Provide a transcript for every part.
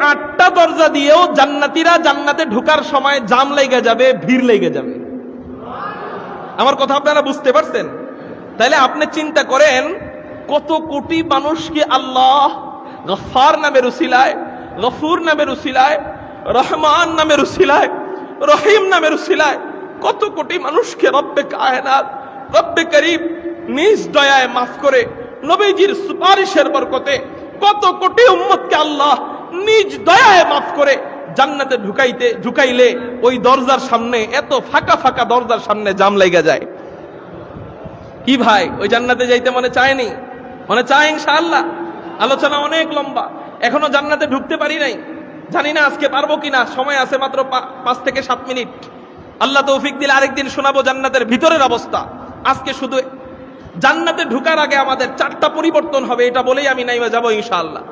আটটা দরজা দিয়েও জান্নাতীরা জান্নাতে ঢোকার সময় জাম লেগে যাবে, ভিড় লেগে যাবে। আমার কথা আপনারা বুঝতে পারছেন? তাহলে আপনি চিন্তা করেন, কত কোটি মানুষকে আল্লাহ গফার নামের উসিলায়, গফুর নামের উসিলায়, রহমান নামের উসিলায়, রহিম নামের উসিলায়, কত কোটি মানুষকে রব্বে কায়নাত, রব্বে করিম নিজ দয়ায় মাফ করে, নবীজির সুপারিশের বরকতে কত কোটি উম্মতকে আল্লাহ নিজ দয়ায় মাফ করে জান্নাতে ঢুকাইতে, ঢুকাইলে ওই দরজার সামনে, এত ফাঁকা ফাঁকা দরজার সামনে জাম লেগে যায়। কি ভাই, ওই জান্নাতে যাইতে মনে চায়নি? মনে চায় ইনশাআল্লাহ। আলোচনা অনেক লম্বা। এখনও জান্নাতে ঢুকতে পারি নাই। জানি না আজকে পারব কিনা। সময় আছে মাত্র পাঁচ থেকে সাত মিনিট। আল্লাহ তৌফিক দিলে আরেকদিন শোনাবো জান্নাতের ভিতরের অবস্থা। আজকে শুধু জান্নাতে ঢুকার আগে আমাদের চারটা পরিবর্তন হবে, এটা বলেই আমি নাইমা যাব ইনশাআল্লাহ।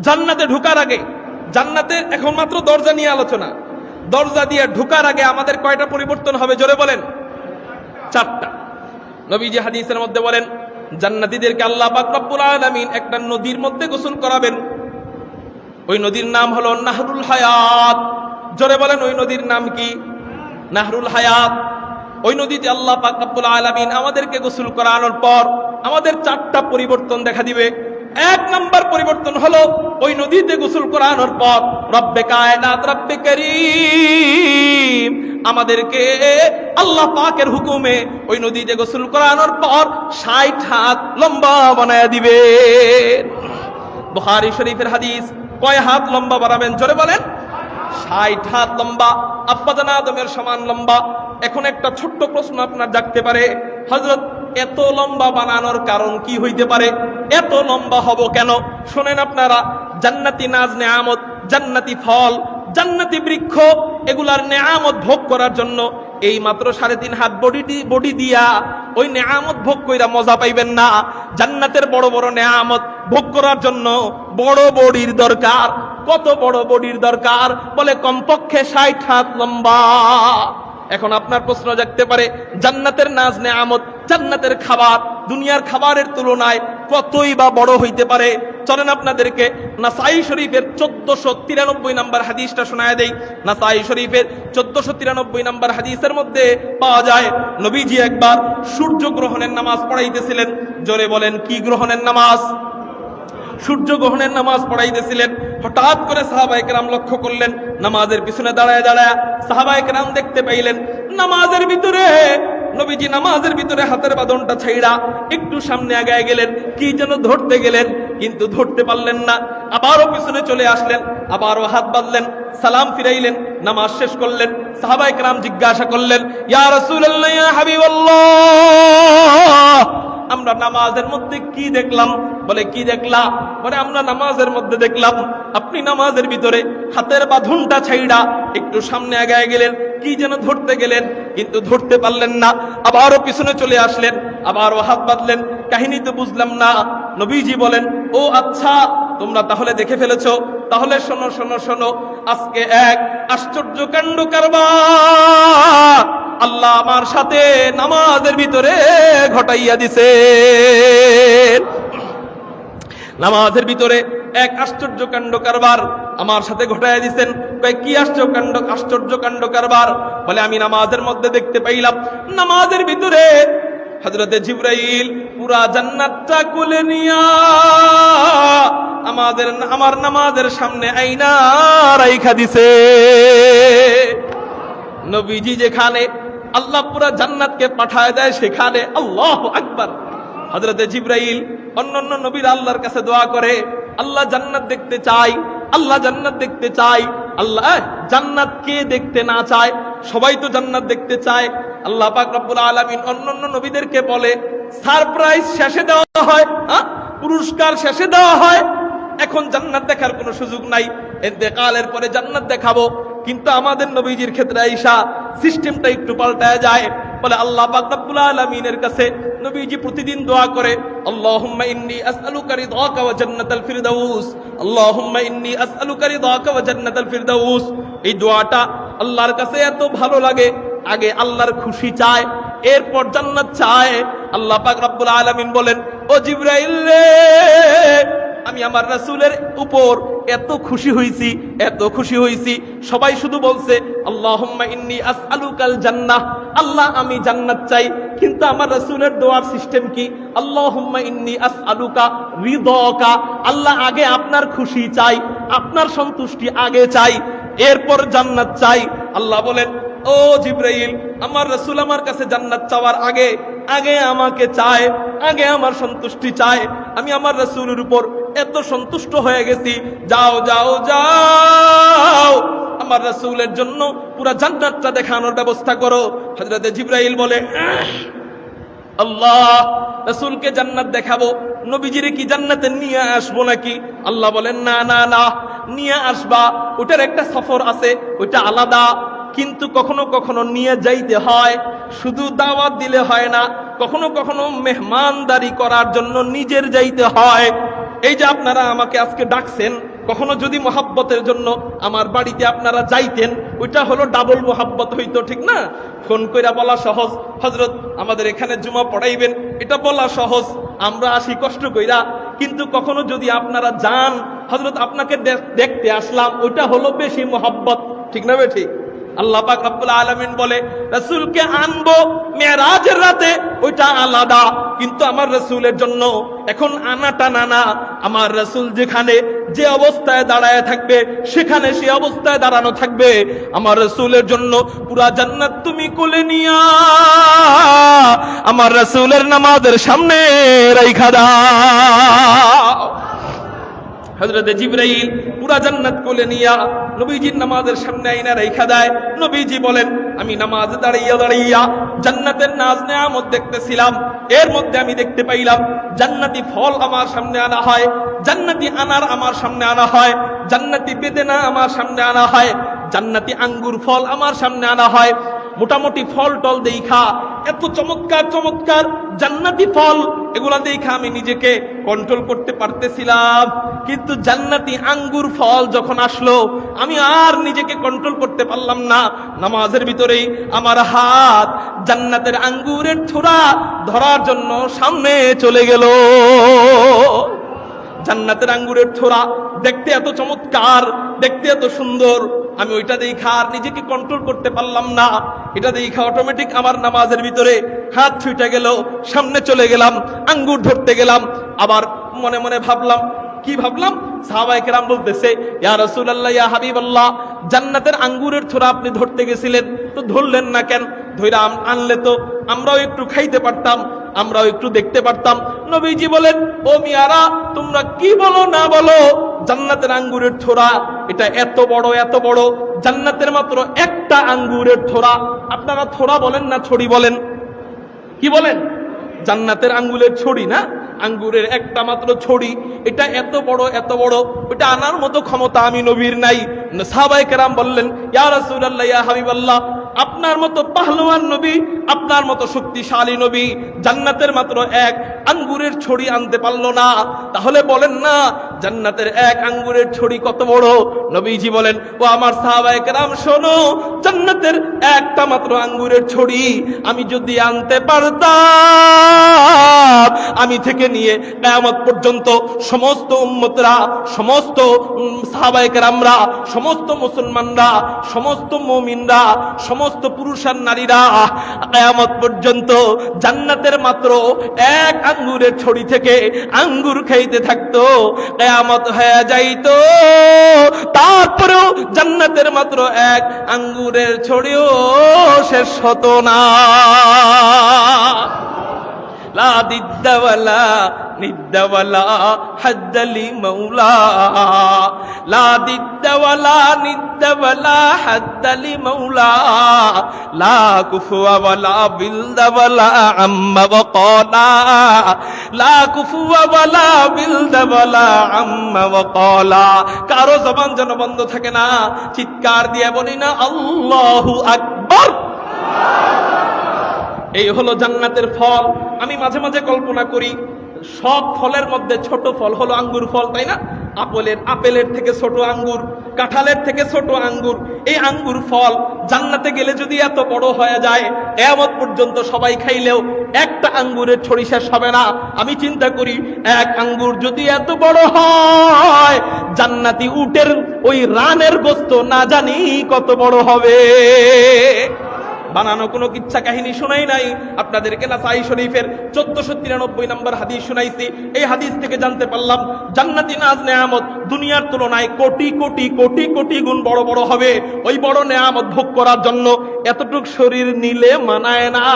জান্নাতে ঢুকার আগে, জান্নাতে এখন মাত্র দরজা নিয়ে আলোচনা। দরজা দিয়ে ঢুকার আগে আমাদের কয়টা পরিবর্তন হবে? জোরে বলেন। চারটা। নবীজি হাদিসের মধ্যে বলেন, জান্নাতীদেরকে আল্লাহ রব্বুল আলামিন একটা নদীর মধ্যে গোসল করাবেন। ওই নদীর নাম হলো নাহরুল হায়াত। জোরে বলেন, ওই নদীর নাম কি? নাহরুল হায়াত। ওই নদীতে আল্লাহ রব্বুল আলামিন আমাদেরকে গোসল করানোর পর আমাদের চারটা পরিবর্তন দেখা দিবে। এক নাম্বার পরিবর্তন হলো ওই নদীতে গোসল করানোর পর রব্বে কায়নাত, রব্বে করিম। আমাদেরকে আল্লাহ পাকের হুকুমে ওই নদীতে গোসল করানোর পর ষাট হাত লম্বা বানায় দিবে। বুখারী শরীফের হাদিস, কয় হাত লম্বা বাড়াবেন জোরে বলেন। ষাট হাত লম্বা আব্বাদান আদমের সমান লম্বা। এখন একটা ছোট্ট প্রশ্ন আপনার জাগতে পারে। হজরত এত লম্বা বানানোর কারণ কি হইতে পারে? এত লম্বা হব কেন? শোনেন আপনারা, জান্নাতি নাজ নেয়ামত, জান্নাতি ফল, জান্নাতি বৃক্ষ, এগুলার নেয়ামত ভোগ করার জন্য এই মাত্র সাড়ে তিন হাত বডি বডি দিয়া ওই নেয়ামত ভোগ কইরা মজা পাইবেন না। জান্নাতের বড় বড় নেয়ামত ভোগ করার জন্য বড় বডির দরকার। কত বড় বডির দরকার? বলে কমপক্ষে ষাট হাত লম্বা। এখন আপনার প্রশ্ন জাগতে পারে, জান্নাতের নাজ নে আমদ জান্নাতের খাবার, দুনিয়ার খাবারের তুলনায় কতই বা বড় হইতে পারে? চলেন আপনাদেরকে নাসাই শরীফের চোদ্দশো তিরানব্বই নাম্বার হাদিসটা শোনায় দেই। নাসাই শরীফের চোদ্দশো তিরানব্বই নাম্বার হাদিসের মধ্যে পাওয়া যায়, নবীজি একবার সূর্য গ্রহণের নামাজ পড়াইতেছিলেন। জোরে বলেন, কি গ্রহণের নামাজ? সূর্য গ্রহণের নামাজ পড়াইতেছিলেন। হঠাৎ করে সাহাবাই কেরাম লক্ষ্য করলেন, নামাজের পিছনে দাঁড়ায় দাঁড়ায় সাহাবাই কেরাম দেখতে পাইলেন, নামাজের ভিতরে, নবীজি নামাজের ভিতরে হাতের বাঁধনটা ছাইড়া একটু সামনে আগায় গেলেন, কি যেন ধরতে গেলেন, কিন্তু ধরতে পারলেন না। আবারও পিছনে চলে আসলেন, আবারও হাত বাঁধলেন, সালাম ফিরাইলেন, নামাজ শেষ করলেন সাহাবাই কেরাম জিজ্ঞাসা করলেন, ইয়া রাসূলুল্লাহ, ইয়া হাবিবাল্লাহ। আমরা নামাজের মধ্যে কি দেখলাম? বলে, কি দেখলা? বলে, আমরা নামাজের মধ্যে দেখলাম, আপনি নামাজের ভিতরে হাতের বাঁধনটা ছাইড়া একটু সামনে আগায় গেলেন, কি যেন ধরতে গেলেন, কিন্তু ধরতে পারলেন না। আবারও পিছনে চলে আসলেন, আবারও হাত বাঁধলেন। কাহিনী তো বুঝলাম না। নবীজি বলেন, ও আচ্ছা তোমরা তাহলে দেখে ফেলেছো। তাহলে শোনো শোনো শোনো, আজকে এক আশ্চর্য কাণ্ড কারবার। আল্লাহ আমার সাথে নামাজের ভিতরে ঘটাইয়া দিছে নামাজের ভিতরে এক আশ্চর্য কাণ্ড কারবার আমার সাথে ঘটাইয়া দিছেন। কি আশ্চর্য কাণ্ড? আশ্চর্য কাণ্ড কারবার। বলে, আমি নামাজের মধ্যে দেখতে পাইলাম, নামাজের ভিতরে হজরতে জিব্রাইল পুরা জান্নাতটা কুলে নিয়া আমাদের, আমার নামাজের সামনে আইনা রাইখা দিছে। নবীজি যেখানে আল্লাহ পুরা জান্নাতকে পাঠায় দেয় সেখানে আল্লাহ আকবার। হজরতে জিব্রাইল, অন্যান্য নবীর আল্লাহর কাছে দোয়া করে, আল্লাহ জান্নাত দেখতে চাই, আল্লাহ জান্নাত দেখতে চাই, আল্লাহ জান্নাত কে দেখতে না চায়? সবাই তো জান্নাত দেখতে চায়। আল্লাহ পাক রব্বুল আলামিন অন্যান্য নবীদেরকে বলে, সারপ্রাইজ শেষে দেওয়া হয়? পুরস্কার শেষে দেওয়া হয়। এখন জান্নাত দেখার কোনো সুযোগ নাই। এতেকালের পরে জান্নাত দেখাবো। কিন্তু আমাদের নবীজির ক্ষেত্রে আইসা সিস্টেমটা একটু পাল্টায় যায়। বলে আল্লাহ পাক রব্বুল আলামিনের কাছে নবীজি প্রতিদিন দোয়া করে, আল্লাহুম্মা ইন্নী আসআলুকা রিদাকা ওয়া জান্নাতাল ফিরদাউস। আল্লাহুম্মা ইন্নী আসআলুকা রিদাকা ওয়া জান্নাতাল ফিরদাউস। এই দোয়াটা আল্লাহর কাছে এত ভালো লাগে, আগে আল্লাহর খুশি চায়, এরপর জান্নাত চায়। আল্লাহ পাক রব্বুল আলামিন বলেন, ও জিব্রাইল রে আমি আমার রাসূলের উপর এত খুশি হয়েছি এত খুশি হয়েছি সবাই শুধু বলছে, আল্লাহুম্মা ইন্নী আসআলুকাল জান্নাহ। আল্লাহ, আমি জান্নাত চাই, কিন্তু আমার রাসূলের দোয়ার সিস্টেম কি? আল্লাহুম্মা ইন্নী আসআলুকা রিদাকা। আল্লাহ আগে আপনার খুশি চাই, আপনার সন্তুষ্টি আগে চাই, এরপর জান্নাত চাই। আল্লাহ বলেন, ও জিব্রাইল, আমার রসুল আমার কাছে জান্নাত চাওয়ার আগে আগে আমাকে চায়, আগে আমার সন্তুষ্টি চায়। আমি আমার রসুলের উপর এত সন্তুষ্ট হয়ে গেছি। যাও যাও যাও। আমার রসুলের জন্য পুরা জান্নাতটা দেখানোর ব্যবস্থা করো। হজরতে জিব্রাইল বলে আল্লাহ, রসুলকে জান্নাত দেখাবো। নবীজিরে কি জান্নাতে নিয়ে আসব নাকি? আল্লাহ বলেন, না না না, নিয়ে আসবা। ওটার একটা সফর আছে, ওইটা আলাদা। কিন্তু কখনো কখনো নিয়ে যাইতে হয়। শুধু দাওয়াত দিলে হয় না, কখনো কখনো মেহমানদারি করার জন্য নিজের যাইতে হয়। এই যে আপনারা আমাকে আজকে ডাকছেন, কখনো যদি মহাব্বতের জন্য আমার বাড়িতে আপনারা যাইতেন, ওইটা হলো ডাবল মহাব্বত হইতো, ঠিক না? ফোন কইরা বলা সহজ। হজরত আমাদের এখানে জুমা পড়াইবেন, এটা বলা সহজ। আমরা আসি কষ্ট কইরা। কিন্তু কখনো যদি আপনারা যান হজরত আপনাকে দেখতে আসলাম, ওইটা হলো বেশি মহাব্বত। ঠিক না ঠিক আল্লাহ পাক রব্বুল আলামিন বলে, রাসূলকে আনব মেরাজের রাতে, ওইটা আলাদা। কিন্তু আমার রসুলের জন্য এখন আনাটা নানা। আমার রসুল যেখানে যে অবস্থায় দাঁড়ায় থাকবে, সেখানে সে অবস্থায় দাঁড়ানো থাকবে। আমার রসুলের জন্য পুরা জান্নাত তুমি কোলে নিয়া, আমার রসুলের নামাজের সামনে রেখা দাও। হজরতে জিব্রাইল পুরা জান্নাত কোলে নিয়া নবীজির নামাজের সামনে আইনা রেখা দেয়। নবীজি বলেন, আমি নামাজ দাঁড়িয়ে দাঁড়াইয়া জান্নাতের নাজ নেয়ামত দেখতেছিলাম। এর মধ্যে আমি দেখতে পাইলাম, জান্নাতি ফল আমার সামনে আনা হয়, জান্নাতি আনার আমার সামনে আনা হয়, জান্নাতি বেদেনা আমার সামনে আনা হয়, জান্নাতি আঙ্গুর ফল আমার সামনে আনা হয়। মোটামুটি ফল টল দেখা এত চমৎকার চমৎকার জান্নাতি ফল এগুলা দেখা আমি নিজেকে কন্ট্রোল করতে পারতেছিলাম। কিন্তু জান্নাতি আঙ্গুর ফল যখন আসলো, আমি আর নিজেকে কন্ট্রোল করতে পারলাম না। নামাজের ভিতরেই আমার হাত জান্নাতের আঙ্গুরের ছোড়া ধরার জন্য সামনে চলে গেল। জান্নাতের আঙ্গুরের ছোড়া দেখতে এত চমৎকার, দেখতে এত সুন্দর। আমি ওইটা দেখা আর নিজেকে কন্ট্রোল করতে পারলাম না। এটা দেখা অটোমেটিক আমার নামাজের ভিতরে হাত ছুটে গেল, সামনে চলে গেলাম, আঙ্গুর ধরতে গেলাম। আবার মনে মনে ভাবলাম, কি ভাবলাম? সাহাবাই কেরাম বলতেছে, ইয়া রাসূলুল্লাহ, ইয়া হাবিবাল্লাহ, জান্নাতের আঙ্গুরের ছোরা আপনি ধরতে গেছিলেন, তো ধরলেন না কেন? আম- আনলে তো আমরাও একটু খাইতে পারতাম, আমরাও একটু দেখতে পারতাম। নবীজি বলেন, ও মিয়ারা, তোমরা কি বলো না বলো? জান্নাতের আঙ্গুরের ছোরা এটা এত বড় এত বড়। জান্নাতের মাত্র একটা আঙ্গুরের থোড়া। আপনারা থোড়া বলেন না ছড়ি বলেন? কি বলেন? জান্নাতের আঙ্গুলের ছড়ি না? আঙ্গুরের একটা মাত্র ছড়ি। এটা এত বড় এত বড়। ওটা আনার মতো ক্ষমতা আমি নবীর নাই। সাহাবাই কেরাম বললেন, ইয়া রাসূলুল্লাহ, ইয়া হাবিবাল্লাহ আপনার মতো পাহলওয়ান নবী আপনার মতো শক্তিশালী নবী জান্নাতের মাত্র এক আঙ্গুরের ছড়ি আনতে পারল না। তাহলে বলেন না জান্নাতের এক আঙ্গুরের ছড়ি কত বড়? নবীজি বলেন ও আমার সাহাবায়ে কেরাম শোনো জান্নাতের একটা মাত্র আঙ্গুরের ছড়ি আমি যদি আনতে পারতাম আমি থেকে নিয়ে কিয়ামত পর্যন্ত সমস্ত উম্মতরা সমস্ত উম, সাহাবায়ে সমস্ত মুসলমানরা সমস্ত মুমিনরা সমস্ত পুরুষ আর নারীরা কেয়ামত পর্যন্ত জান্নাতের মাত্র এক আঙ্গুরের ছড়ি থেকে আঙ্গুর খাইতে থাকতো, কেয়ামত হয়ে যাইত। তারপরেও জান্নাতের মাত্র এক আঙ্গুরের ছড়িও শেষ হতো না। লা দিদ্দাওয়ালা নিদ্দাওয়ালা হাদ্দালি মৌলা লা দিদ্দাওয়ালা নিদ্দাওয়ালা হাদ্দালি মৌলা লা কুফুয়াওয়ালা বিলদাওয়ালা আম্মা বকলা লা কুফুয়াওয়ালা বিলদাওয়ালা আম্মা বকলা কারও জবান যেন বন্ধ থাকে না, চিৎকার দিয়ে বলি না, আল্লাহু আকবার। এই হলো জান্নাতের ফল। আমি মাঝে মাঝে কল্পনা করি, সব ফলের মধ্যে ছোট ফল হলো আঙ্গুর ফল, তাই না? আপেলের আপেলের থেকে ছোট আঙ্গুর, কাঁঠালের থেকে ছোট আঙ্গুর। এই আঙ্গুর ফল জান্নাতে গেলে যদি এত বড় হয়ে যায় এমন পর্যন্ত সবাই খাইলেও একটা আঙ্গুরের ছড়ি শেষ হবে না। আমি চিন্তা করি, এক আঙ্গুর যদি এত বড় হয়, জান্নাতি উটের ওই রানের গোস্ত না জানি কত বড় হবে। বানানো কোনো কিচ্ছা কাহিনী শোনাই নাই। আপনাদেরকে না সাই শরীফের চোদ্দশো তিরানব্বই নম্বর হাদিস শুনাইছি। এই হাদিস থেকে জানতে পারলাম, জান্নাতি নাজ নেয়ামত দুনিয়ার তুলনায় কোটি কোটি কোটি কোটি গুণ বড় বড় হবে। ওই বড় নেয়ামত ভোগ করার জন্য এতটুক শরীর নিলে মানায় না।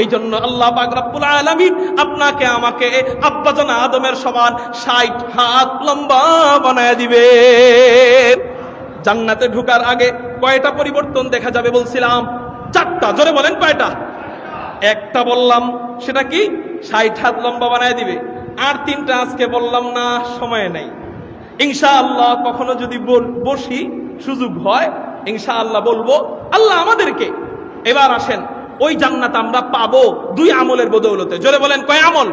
এই জন্য আল্লাহ পাক রব্বুল আলামিন আপনাকে, আমাকে আব্বাজান আদমের সমান ষাট হাত লম্বা বানায় দিবে। জান্নাতে ঢুকার আগে কয়টা পরিবর্তন দেখা যাবে বলছিলাম? চারটা, জোরে বলেন কয়টা? একটা বললাম, সেটা কি? ষাট হাত লম্বা বানায় দিবে। আর তিনটা আজকে বললাম না, সময় নাই। ইনশাআল্লাহ কখনো যদি বসি, সুযোগ হয়, ইনশাআল্লাহ বলব, আল্লাহ আমাদেরকে। এবার আসেন, ওই জান্নাত আমরা পাবো দুই আমলের বদৌলতে। জোরে বলেন, কয় আমল?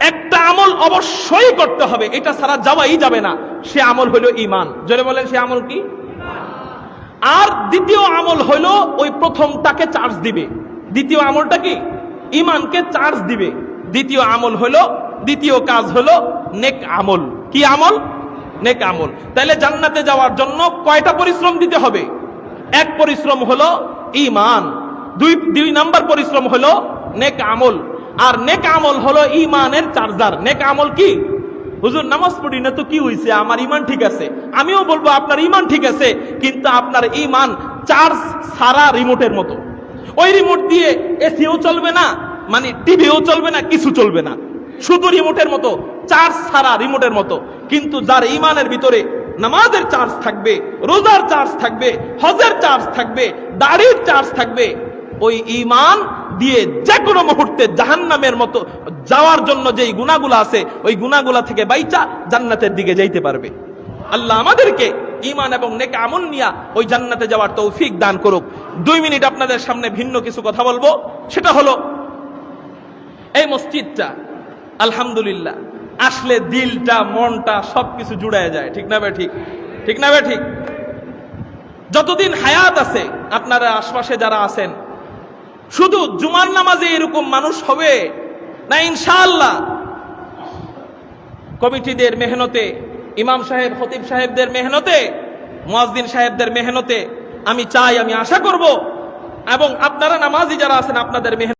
একটা আমল অবশ্যই করতে হবে। এটা ছাড়া যাওয়াই যাবে না। সে আমল হলো ইমান জোরে বলেন, সে আমল কি? আর দ্বিতীয় আমল হলো ওই প্রথমটাকে চার্জ দিবে। দ্বিতীয় আমলটা কি? ইমানকে চার্জ দিবে। দ্বিতীয় আমল হলো দ্বিতীয় কাজ হলো নেক আমল। কি আমল? নেক আমল। তাহলে জান্নাতে যাওয়ার জন্য কয়টা পরিশ্রম দিতে হবে? এক পরিশ্রম হলো ইমান দুই দুই নাম্বার পরিশ্রম হলো নেক আমল। আর নেক আমল হলো ইমানের চার্জার নেক আমল কি? হুজুর, নামাজ পড়ি না তো কি হয়েছে আমার ইমান ঠিক আছে। আমিও বলব, আপনার ইমান ঠিক আছে, কিন্তু আপনার ইমান চার্জ সারা রিমোটের মতো। ওই রিমোট দিয়ে এসিও চলবে না মানে টিভিও চলবে না, কিছু চলবে না। শুধু রিমোটের মতো, চার্জ সারা রিমোটের মতো। কিন্তু যার ইমানের ভিতরে নামাজের চার্জ থাকবে, রোজার চার্জ থাকবে, হজের চার্জ থাকবে, দাড়ির চার্জ থাকবে, ওই ইমান দিয়ে যে কোনো মুহূর্তে জাহান্নামের মতো যাওয়ার জন্য যেই গুণাগুলো আছে, ওই গুণাগুলা থেকে বাইচা জান্নাতের দিকে যাইতে পারবে। আল্লাহ আমাদেরকে ইমান এবং নেক আমল নিয়া ওই জান্নাতে যাওয়ার তৌফিক দান করুক। দুই মিনিট আপনাদের সামনে ভিন্ন কিছু কথা বলব। সেটা হলো, এই মসজিদটা, আলহামদুলিল্লাহ, আসলে দিলটা, মনটা সবকিছু জুড়ায় যায়। ঠিক না বে ঠিক? ঠিক না বে ঠিক? যতদিন হায়াত আছে, আপনারা আশপাশে যারা আছেন শুধু জুমার নামাজে এরকম মানুষ হবে? না ইনশাআল্লাহ। কমিটিদের মেহনতে, ইমাম সাহেব, খতিব সাহেবদের মেহনতে মোয়াজদিন সাহেবদের মেহনতে আমি চাই, আমি আশা করব। এবং আপনারা নামাজি যারা আছেন, আপনাদের মেহনত